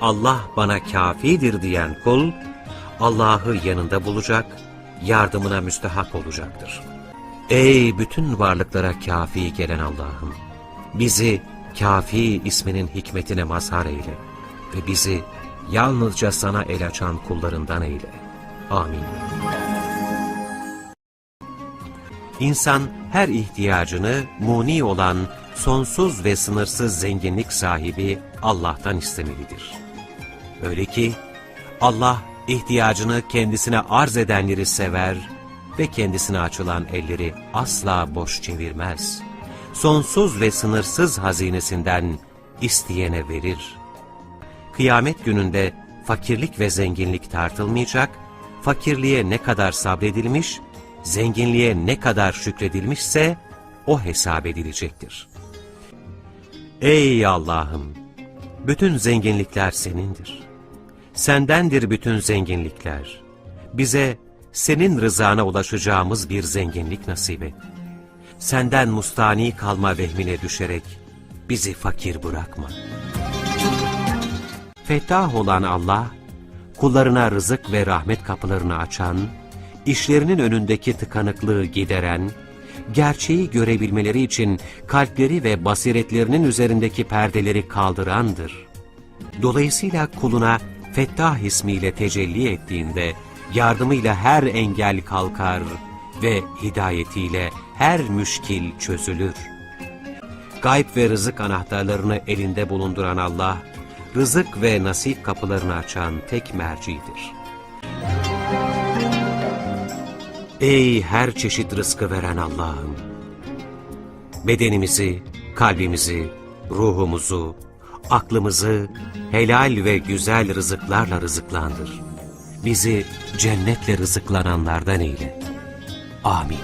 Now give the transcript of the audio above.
Allah bana kafidir diyen kul, Allah'ı yanında bulacak, yardımına müstehak olacaktır. Ey bütün varlıklara kafi gelen Allah'ım! Bizi kafi isminin hikmetine mazhar eyle ve bizi yalnızca sana el açan kullarından eyle. Amin. İnsan her ihtiyacını muni olan sonsuz ve sınırsız zenginlik sahibi Allah'tan istemelidir. Öyle ki Allah ihtiyacını kendisine arz edenleri sever ve kendisine açılan elleri asla boş çevirmez. Sonsuz ve sınırsız hazinesinden isteyene verir. Kıyamet gününde fakirlik ve zenginlik tartılmayacak, fakirliğe ne kadar sabredilmiş, zenginliğe ne kadar şükredilmişse o hesap edilecektir. Ey Allah'ım! Bütün zenginlikler senindir. Sendendir bütün zenginlikler. Bize senin rızana ulaşacağımız bir zenginlik nasip et. Senden mustani kalma vehmine düşerek bizi fakir bırakma. Fettah olan Allah, kullarına rızık ve rahmet kapılarını açan, işlerinin önündeki tıkanıklığı gideren, gerçeği görebilmeleri için kalpleri ve basiretlerinin üzerindeki perdeleri kaldırandır. Dolayısıyla kuluna Fettah ismiyle tecelli ettiğinde, yardımıyla her engel kalkar ve hidayetiyle her müşkil çözülür. Gayb ve rızık anahtarlarını elinde bulunduran Allah, rızık ve nasip kapılarını açan tek mercidir. Ey her çeşit rızkı veren Allah'ım! Bedenimizi, kalbimizi, ruhumuzu, aklımızı helal ve güzel rızıklarla rızıklandır. Bizi cennetle rızıklananlardan eyle. Amin.